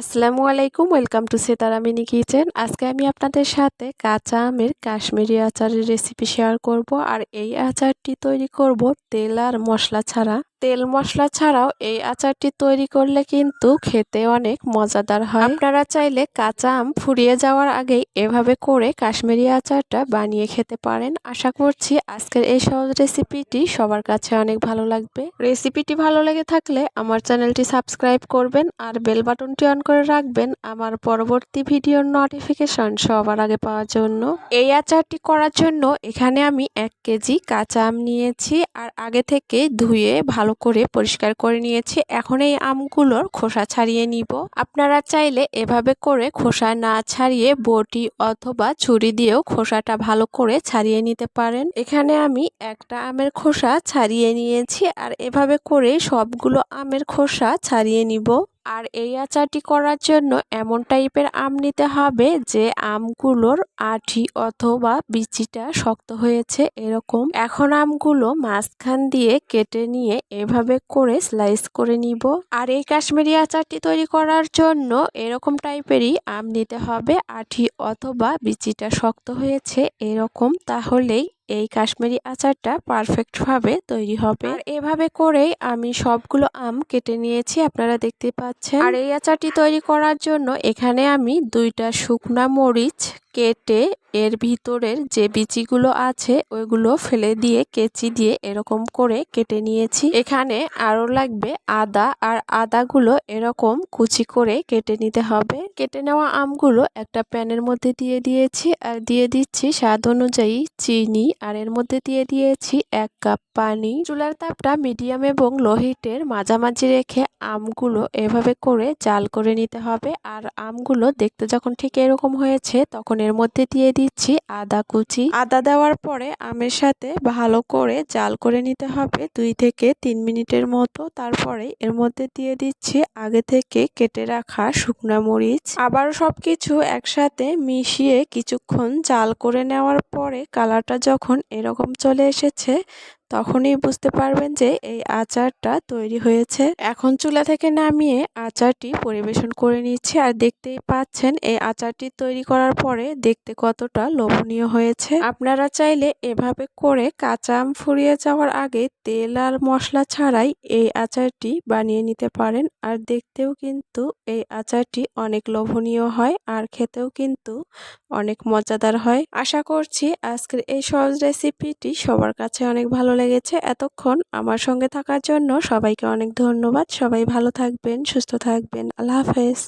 আসসালামু আলাইকুম, welcome to Setara mini kitchen. আজকে আমি আপনাদের সাথে কাঁচা আমের কাশ্মীরি আচারের রেসিপি শেয়ার করব। আর এই আচারটি তৈরি করব তেল আর মশলা ছাড়া। তেল মশলা ছাড়াও এই আচারটি তৈরি করলে কিন্তু খেতে অনেক মজাদার হয়। আপনারা চাইলে কাঁচা আম ফুরিয়ে যাওয়ার আগেই এভাবে করে কাশ্মীরি আচারটা বানিয়ে খেতে পারেন। আশা করছি আজকের এই সহজ রেসিপিটি সবার কাছে অনেক ভালো লাগবে। রেসিপিটি ভালো লেগে থাকলে আমার চ্যানেলটি সাবস্ক্রাইব করবেন আর বেল বাটনটি অন করে রাখবেন আমার পরবর্তী ভিডিওর নোটিফিকেশন সবার আগে পাওয়ার জন্য। এই আচারটি করার জন্য এখানে আমি এক কেজি কাঁচা আম নিয়েছি আর আগে থেকে ধুয়ে ভালো করে পরিষ্কার করে নিয়েছি। এখন এই আমগুলোর খোসা ছাড়িয়ে নিব। আপনারা চাইলে এভাবে করে খোসা না ছাড়িয়ে বটি অথবা ছুরি দিয়েও খোসাটা ভালো করে ছাড়িয়ে নিতে পারেন। এখানে আমি একটা আমের খোসা ছাড়িয়ে নিয়েছি আর এভাবে করে সবগুলো আমের খোসা ছাড়িয়ে নিব। আর এই আচারটি করার জন্য এমন টাইপের আম নিতে হবে যে আমগুলোর আঠি অথবা বিচিটা শক্ত হয়েছে এরকম। এখন আমগুলো মাঝখান দিয়ে কেটে নিয়ে এভাবে করে স্লাইস করে নিব। আর এই কাশ্মীরি আচারটি তৈরি করার জন্য এরকম টাইপেরই আম নিতে হবে। আঠি অথবা বিচিটা শক্ত হয়েছে এরকম, তাহলেই এই কাশ্মীরি আচারটা পারফেক্টভাবে তৈরি হবে। আর এভাবে করেই আমি সবগুলো আম কেটে নিয়েছি, আপনারা দেখতে পাচ্ছেন। আর এই আচারটি তৈরি করার জন্য এখানে আমি দুইটা শুকনা মরিচ কেটে এর ভিতরের যে বিচিগুলো আছে, ওইগুলো ফেলে দিয়ে কেচি দিয়ে এরকম করে কেটে নিয়েছি। এখানে আরও লাগবে আদা, আর আদাগুলো এরকম কুচি করে কেটে নিতে হবে। কেটে নেওয়া আমগুলো একটা প্যানের মধ্যে দিয়ে দিয়েছি, আর দিয়ে দিচ্ছি স্বাদ অনুযায়ী চিনি, আর এর মধ্যে দিয়ে দিয়েছি এক কাপ পানি। চুলার তাপটা মিডিয়াম এবং লো হিটের মাঝামাঝি রেখে আমগুলো এভাবে করে জাল করে নিতে হবে, আর আমগুলো দেখতে যখন ঠিক এরকম হয়েছে, তখন এর মধ্যে দিয়ে দিচ্ছি আদা কুচি। আদা দেওয়ার পরে আমের সাথে ভালো করে জাল করে নিতে হবে দুই থেকে তিন মিনিটের মতো। তারপরে এর মধ্যে দিয়ে দিচ্ছি আগে থেকে কেটে রাখা শুকনা মরিচ। আবার সবকিছু একসাথে মিশিয়ে কিছুক্ষণ জাল করে নেওয়ার পরে কালারটা যখন এরকম চলে এসেছে তখনই বুঝতে পারবেন যে এই আচারটা তৈরি হয়েছে। এখন চুলা থেকে নামিয়ে আচারটি পরিবেশন করে নিচ্ছি। আর দেখতেই পাচ্ছেন, এই আচারটি তৈরি করার পরে দেখতে কতটা লোভনীয় হয়েছে। আপনারা চাইলে এভাবে করে কাঁচা আম ফুরিয়ে যাওয়ার আগে তেল আর মশলা ছাড়াই এই আচারটি বানিয়ে নিতে পারেন। আর দেখতেও কিন্তু এই আচারটি অনেক লোভনীয় হয় আর খেতেও কিন্তু অনেক মজাদার হয়। আশা করছি আজকের এই সহজ রেসিপিটি সবার কাছে অনেক ভালো লেগেছে এতক্ষণ আমার সঙ্গে থাকার জন্য সবাইকে অনেক ধন্যবাদ। সবাই ভালো থাকবেন, সুস্থ থাকবেন। আল্লাহ হাফেজ।